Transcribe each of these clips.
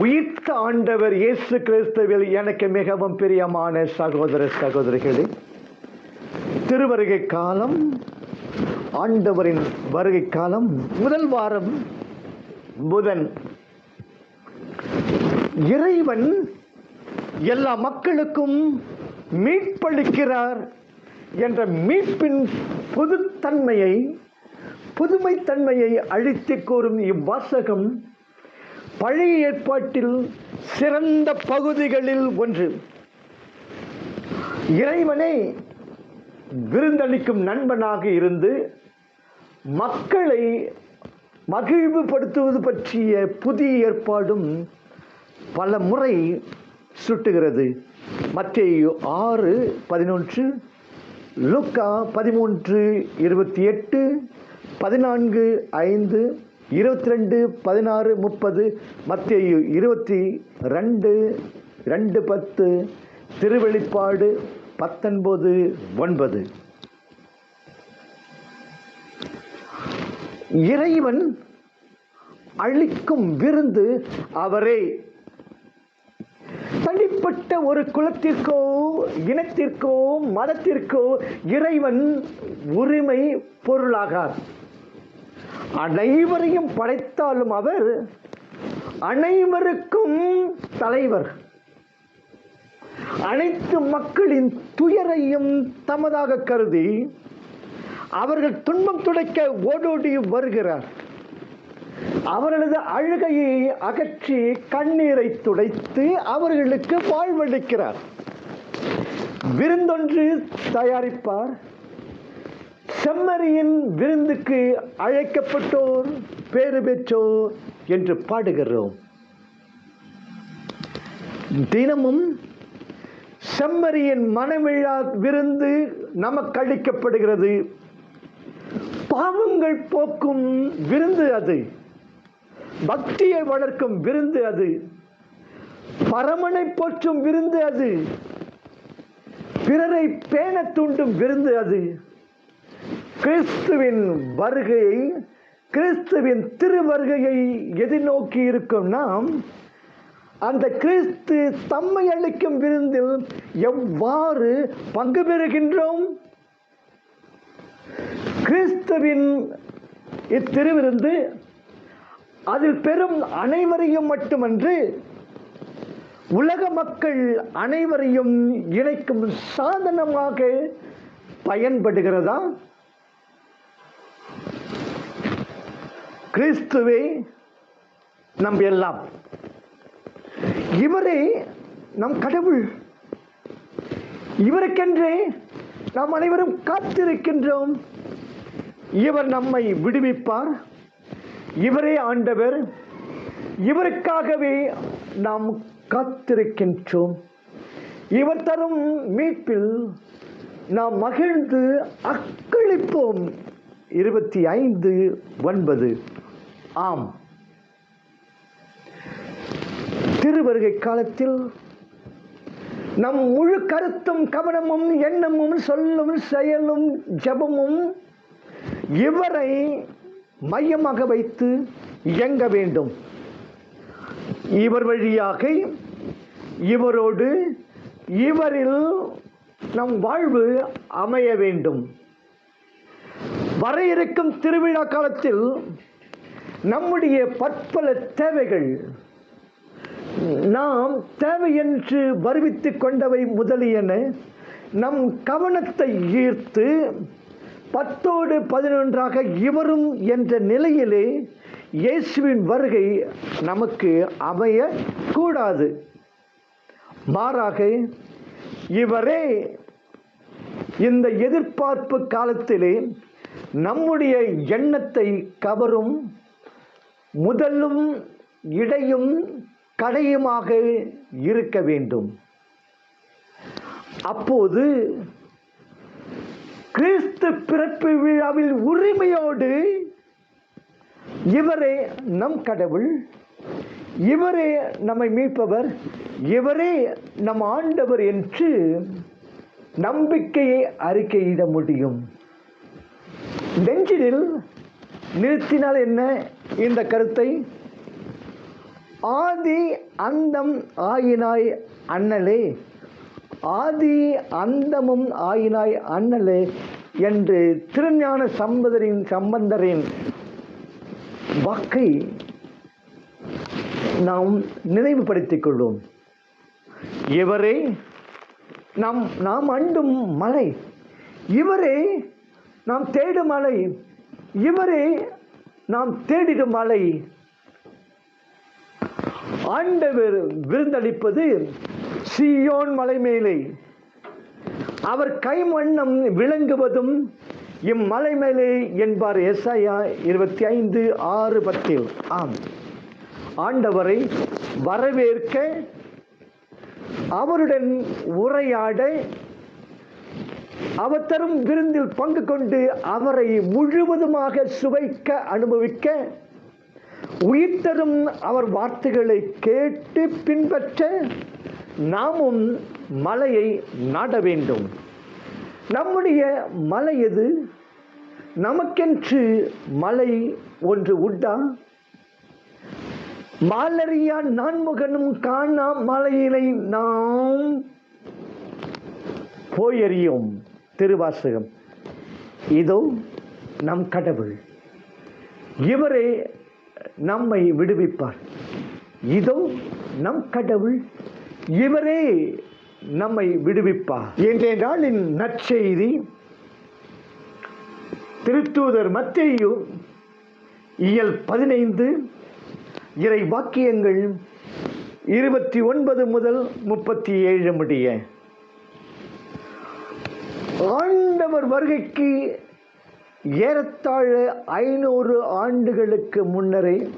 உயிர்த்த ஆண்டவர் இயேசு கிறிஸ்துவில் எனக்கு மிகவும் பிரியமான சகோதர சகோதரிகளே திருவருகை காலம் ஆண்டவரின் வருகை காலம் முதல் வாரம் புதன். இறைவன் எல்லா மக்களுக்கும் மீட்பளிக்கிறார் என்ற மீட்பின் புதுத்தன்மையை புதுமைத்தன்மையை அழித்து கூறும் இவ்வாசகம் பழைய ஏற்பாட்டில் சிறந்த பகுதிகளில் ஒன்று. இறைவனை விருந்தளிக்கும் நண்பனாக இருந்து மக்களை மகிழ்வுபடுத்துவது பற்றிய புதிய ஏற்பாடும் பல முறை சுட்டுகிறது. மத்திய ஆறு பதினொன்று லுக்கா பதிமூன்று இருபத்தி எட்டு பதினான்கு ஐந்து இருபத்தி ரெண்டு பதினாறு முப்பது மத்தியு இருபத்தி ரெண்டு ரெண்டு பத்து திருவெளிப்பாடு பத்தொன்பது ஒன்பது. இறைவன் அளிக்கும் விருந்து அவரே. தனிப்பட்ட ஒரு குலத்திற்கோ இனத்திற்கோ மதத்திற்கோ இறைவன் உரிமை பொருளாகார். அனைவரையும் படைத்தாலும் அவர் அனைவருக்கும் தலைவர். அனைத்து மக்களின் துயரையும் தமதாக கருதி அவர்கள் துன்பம் துடைக்க ஓடோடி வருகிறார். அவர்களது அழுகையை அகற்றி கண்ணீரை துடைத்து அவர்களுக்கு வாழ்வளிக்கிறார். விருந்தொன்று தயாரிப்பார். செம்மறியின் விருந்துக்கு அழைக்கப்பட்டோர் பேறு பெற்றோர் என்று பாடுகிறோம். தினமும் செம்மறியின் மனவிழா விருந்து நமக்கு அளிக்கப்படுகிறது. பாவங்கள் போக்கும் விருந்து அது. பக்தியை வளர்க்கும் விருந்து அது. பரமனை போற்றும் விருந்து அது. பிறரை பேண தூண்டும் விருந்து அது. கிறிஸ்துவின் வருகையை கிறிஸ்துவின் திருவருகையை எதிர்நோக்கி இருக்கும் நாம் அந்த கிறிஸ்து தம்மை அளிக்கும் விருந்தில் எவ்வாறு பங்கு பெறுகின்றோம்? கிறிஸ்துவின் இத்திருவிருந்து அதில் பெறும் அனைவரையும் மட்டுமன்று உலக மக்கள் அனைவரையும் இணைக்கும் சாதனமாக பயன்படுகிறதா? கிறிஸ்துவே நம் எல்லாம் இவரே நம் கடவுள். இவருக்கென்றே நாம் அனைவரும் காத்திருக்கின்றோம். இவர் நம்மை விடுவிப்பார். இவரே ஆண்டவர். இவருக்காகவே நாம் காத்திருக்கின்றோம். இவர் தரும் மீட்பில் நாம் மகிழ்ந்து அக்களிப்போம். இருபத்தி ஐந்து ஒன்பது. ஆம். திருவருகை காலத்தில் நம் முழு கருத்தும் கவனமும் எண்ணமும் சொல்லும் செயலும் ஜபமும் இவரை மையமாக வைத்து இயங்க வேண்டும். இவர் வழியாக இவரோடு இவரில் நம் வாழ்வு அமைய வேண்டும். வர இருக்கும் திருவிழா காலத்தில் நம்முடைய பற்பல தேவைகள் நாம் தேவை என்று வருவித்து கொண்டவை முதலியன நம் கவனத்தை ஈர்த்து பத்தோடு பதினொன்றாக இவரும் என்ற நிலையிலே இயேசுவின் வருகை நமக்கு அமைய கூடாது. மாறாக இவரே இந்த எதிர்பார்ப்பு காலத்திலே நம்முடைய எண்ணத்தை கவரும் முதலும் இடையும் கடையுமாக இருக்க வேண்டும். அப்போது கிறிஸ்து பிறப்பு விழாவில் உரிமையோடு இவரே நம் கடவுள் இவரே நம்மை மீட்பவர் இவரே நம் ஆண்டவர் என்று நம்பிக்கையை அறிக்கையிட முடியும். நெஞ்சினில் நிறுத்தினால் என்ன? இந்த கருத்தை ஆதி அந்தம் ஆயினாய் அண்ணலே. ஆதி அந்தமும் ஆயினாய் அண்ணலே என்று திருஞான சம்பந்தரின் சம்பந்தரின் வாக்கை நாம் நினைவுபடுத்திக் கொள்வோம். இவரே நாம் நாம் அண்டும் மலை. இவரே நாம் தேடும் மலை. இவரே நாம் தேடிடும் மலை. ஆண்டவர் விருந்தளிப்பது சியோன் மலை மேலே அவர் கைமண்ணம் விளங்குவதும் இம்மலை மேலே என்பார் எஸ்ஐயா இருபத்தி ஐந்து ஆறு பத்தில். ஆம். ஆண்டவரை வரவேற்க அவருடன் உரையாட அவர் தரும் விருந்தில் பங்கு கொண்டு அவரை முழுவதுமாக சுவைக்க அனுபவிக்க உயிர் தரும் அவர் வார்த்தைகளை கேட்டு பின்பற்ற நாமும் மலையை நாட வேண்டும். நம்முடைய மலை எது? நமக்கென்று மலை ஒன்று உண்டா? மாலரியா நான்முகனும் காணா மலையினை நாம் போயறியோம். திருவாசகம். இதோ நம் கடவுள். இவரே நம்மை விடுவிப்பார். இதோ நம் கடவுள். இவரே நம்மை விடுவிப்பார். இன்றைய நாளின் நற்செய்தி திருத்தூதர் மத்தேயு இயல் பதினைந்து இறை வாக்கியங்கள் இருபத்தி ஒன்பது முதல் முப்பத்தி ஏழு முடிய. ஆண்டவர் வருகைக்கு ஏறத்தாழ ஐநூறு ஆண்டுகளுக்கு முன்னரே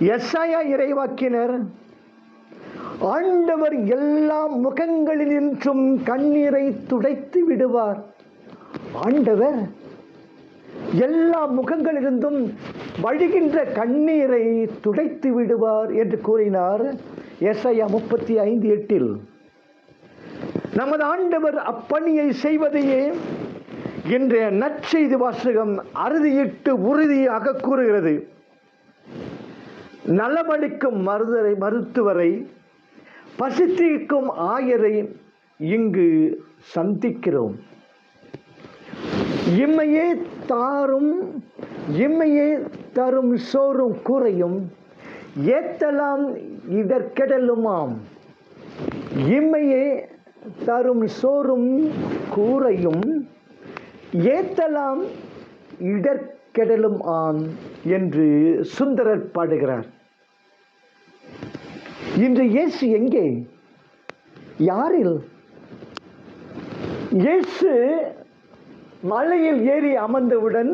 எஸ்ஐயா இறைவாக்கினர் ஆண்டவர் எல்லா முகங்களினின்றும் கண்ணீரை துடைத்து விடுவார். ஆண்டவர் எல்லா முகங்களிலிருந்தும் வழிகின்ற கண்ணீரை துடைத்து விடுவார் என்று கூறினார் எஸ்ஐயா முப்பத்தி ஐந்து எட்டில். நமது ஆண்டவர் அப்பணியை செய்வதையே இன்றைய நற்செய்தி வாசகம் அறுதியிட்டு உறுதியாக கூறுகிறது. நலமளிக்கும் மருதரை மருத்துவரை பசித்திருக்கும் ஆயரை இங்கு சந்திக்கிறோம். இம்மையே தாரும் இம்மையே தரும் சோறும் கூறையும் ஏத்தலாம் இதற்கெடலுமாம். இம்மையே தரும் சோறும் கூரையும் ஏத்தலாம் இடர்கெடலும் ஆண் என்று சுந்தரர் பாடுகிறார். இன்று இயேசு எங்கே? யாரில்? இயேசு மலையில் ஏறி அமர்ந்தவுடன்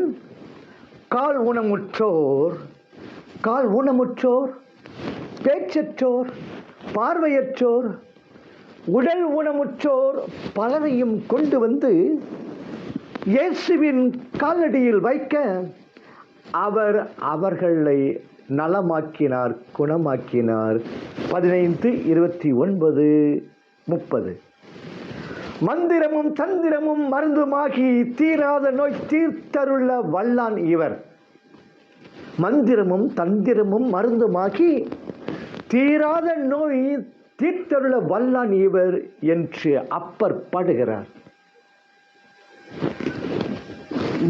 கால் ஊனமுற்றோர் கால் ஊனமுற்றோர் பேச்சற்றோர் பார்வையற்றோர் உடல் ஊனமுற்றோர் பலரையும் கொண்டு வந்து இயேசுவின் காலடியில் வைக்க அவர் அவர்களை நலமாக்கினார் குணமாக்கினார். பதினைந்து இருபத்தி ஒன்பது முப்பது. மந்திரமும் தந்திரமும் மருந்துமாகி தீராத நோய் தீர்த்தருள்ள வல்லான் இவர். மந்திரமும் தந்திரமும் மருந்துமாகி தீராத நோய் தீர்த்தருள வல்லான் இவர் என்று அப்பர் பாடுகிறார்.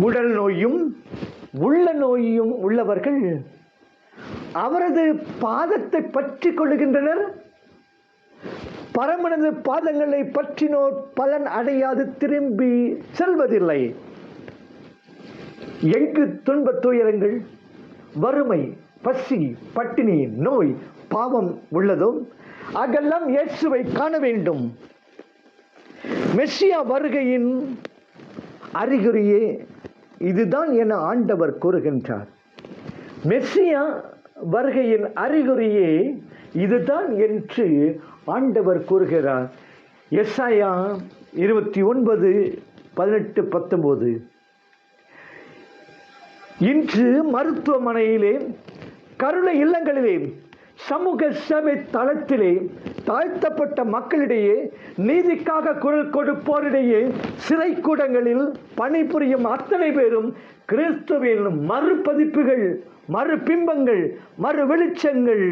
உடல் நோயும் உள்ள நோயும் உள்ளவர்கள் அவரது பாதத்தை பற்றி கொள்கின்றனர் பரமனது பாதங்களை பற்றினோர் பலன் அடையாது திரும்பி செல்வதில்லை. எங்கு துன்பத் துயரங்கள் வறுமை பசி பட்டினி நோய் பாவம் உள்ளதோ அகெல்லாம் இயேசுவை காண வேண்டும். மெஸ்ஸியா வருகையின் அறிகுறியே இதுதான் என ஆண்டவர் கூறுகின்றார். மெஸ்ஸியா வருகையின் அறிகுறியே இதுதான் என்று ஆண்டவர் கூறுகிறார். எஸ்ஐயா இருபத்தி ஒன்பது பதினெட்டு பத்தொம்போது இன்று மருத்துவமனையிலே கருணை இல்லங்களிலே சமூக சேவை தளத்திலே தாழ்த்தப்பட்ட மக்களிடையே நீதிக்காக குரல் கொடுப்போரிடையே சிறை கூடங்களில் பணிபுரியும் அத்தனை பேரும் கிறிஸ்துவின் மறுபதிப்புகள் மறு பிம்பங்கள் மறு வெளிச்சங்கள்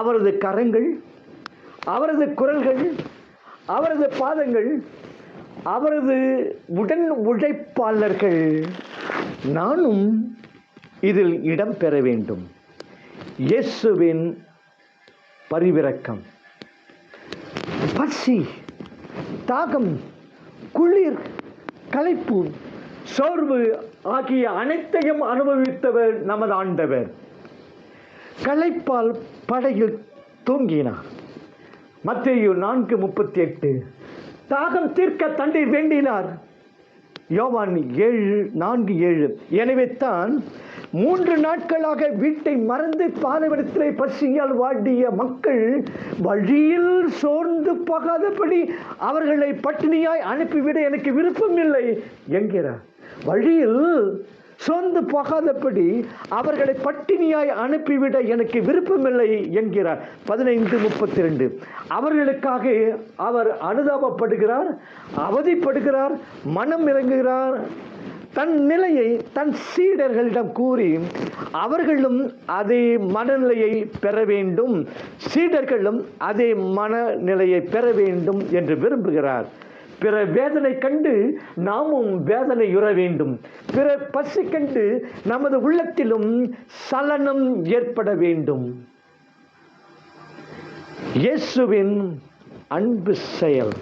அவரது கரங்கள் அவரது குரல்கள் அவரது பாதங்கள் அவரது உடன் உழைப்பாளர்கள். நானும் இதில் இடம் பெற வேண்டும். இயேசுவின் பரிவிறக்கம் பசி தாகம் குளிர் களைப்பு சோர்வு ஆகிய அனைத்தையும் அனுபவித்தவர் நமது ஆண்டவர். களைப்பால் படையில் தூங்கினார். மத்திய நான்கு முப்பத்தி எட்டு தாகம் தீர்க்க தண்ணீர் வேண்டினார். யோவான் ஏழு நான்கு ஏழு. எனவே தான் மூன்று நாட்களாக வீட்டை மறந்து பாதைவனத்திலே பசியால் வாடிய மக்கள் வழியில் சோர்ந்து போகாதபடி அவர்களை பட்டினியாய் அனுப்பிவிட எனக்கு விருப்பமில்லை என்கிறார். வழியில் சோர்ந்து போகாதபடி அவர்களை பட்டினியாய் அனுப்பிவிட எனக்கு விருப்பமில்லை என்கிறார். பதினைந்து முப்பத்தி ரெண்டு அவர்களுக்காக அவர் அனுதாபப்படுகிறார் அவதிப்படுகிறார் மனம் இறங்குகிறார். தன் நிலையை தன் சீடர்களிடம் கூறி அவர்களும் அதே மனநிலையை பெற வேண்டும். சீடர்களும் அதே மனநிலையை பெற வேண்டும் என்று விரும்புகிறார். பிற வேதனை கண்டு நாமும் வேதனையுற வேண்டும். பிற பசி கண்டு நமது உள்ளத்திலும் சலனம் ஏற்பட வேண்டும். இயேசுவின் அன்பு செயல்.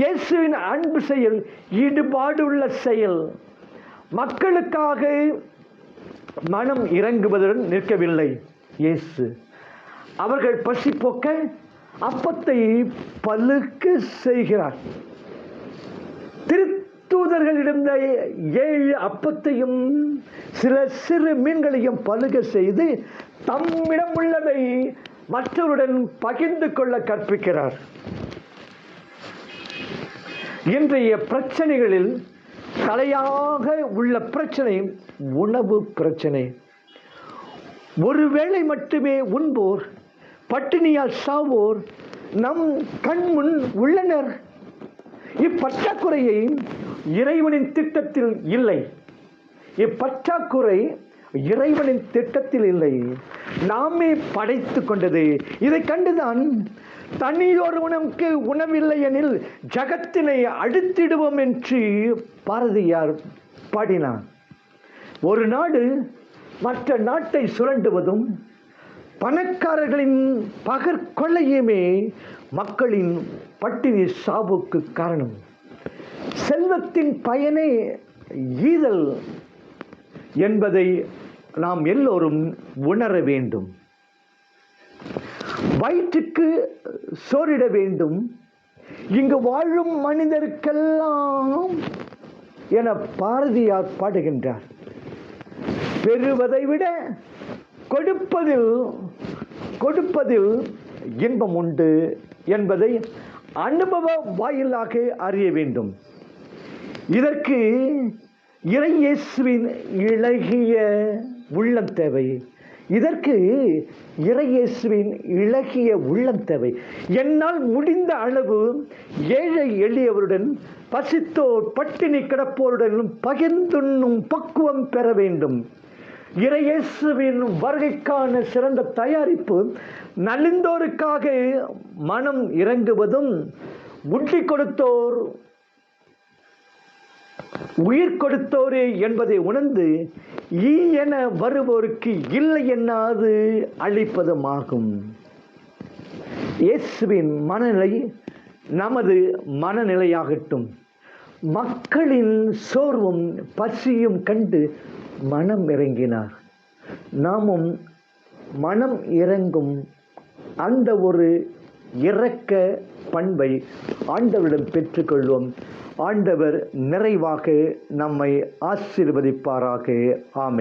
இயேசுவின் அன்பு செயல் ஈடுபாடுள்ள செயல். மக்களுக்காக மனம் இறங்குவதுடன் நிற்கவில்லை இயேசு. அவர்கள் பசி போக்க அப்பத்தை பழுக்க செய்கிறார். திருத்தூதர்களிடம் ஏழு அப்பத்தையும் சில சிறு மீன்களையும் பழுக செய்து தம்மிடம் உள்ளதை மற்றவருடன் பகிர்ந்து கொள்ள கற்பிக்கிறார். இன்றைய பிரச்சனைகளில் தலையாக உள்ள பிரச்சனை உணவு பிரச்சனை. ஒருவேளை மட்டுமே உண்போர் பட்டினியால் சாவோர் நம் கண்முன் உள்ளனர். இப்பற்றாக்குறையை இறைவனின் திட்டத்தில் இல்லை. இப்பற்றாக்குறை இறைவனின் திட்டத்தில் இல்லை. நாமே படைத்து கொண்டது. இதை கண்டுதான் தனியொருவனுக்கு உணவில்லை எனில் ஜகத்தினை அழுத்திடுவோம் என்று பாரதியார் பாடினார். ஒரு நாடு மற்ற நாட்டை சுரண்டுவதும் பணக்காரர்களின் பகற்கொள்ளையுமே மக்களின் பட்டினி சாவுக்கு காரணம். செல்வத்தின் பயனே ஈதல் என்பதை நாம் எல்லோரும் உணர வேண்டும். வயிற்றுக்கு சோறிட வேண்டும். இங்கு வாழும் மனிதருக்கெல்லாம் என பாரதியார் பாடுகின்றார். பெறுவதை விட கொடுப்பதில் கொடுப்பதில் இன்பம் உண்டு என்பதை அனுபவ வாயிலாக அறிய வேண்டும். இதற்கு இறையேசுவின் இழகிய உள்ளம் தேவை. இதற்கு இறையேசுவின் இழகிய உள்ளம் தேவை. என்னால் முடிந்த அளவு ஏழை எளியவருடன் பசித்தோர் பட்டினி கிடப்போருடனும் பகிர்ந்துண்ணும் பக்குவம் பெற வேண்டும். இறையேசுவின் வருகைக்கான சிறந்த தயாரிப்பு நலிந்தோருக்காக மனம் இறங்குவதும் முட்டி கொடுத்தோர் உயிர் கொடுத்தோரே என்பதை உணர்ந்து ஈ என வருவோருக்கு இல்லை என்னாது? அளிப்பதுமாகும் இயேசுவின் மனநிலை நமது மனநிலையாகட்டும். மக்களின் சோர்வும் பசியும் கண்டு மனம் இறங்கினார். நாமும் மனம் இறங்கும் அந்த ஒரு இறக்க பண்பை ஆண்டவரிடம் பெற்றுக்கொள்வோம். ஆண்டவர் நிறைவாக நம்மை ஆசீர்வதிப்பாராக. ஆமே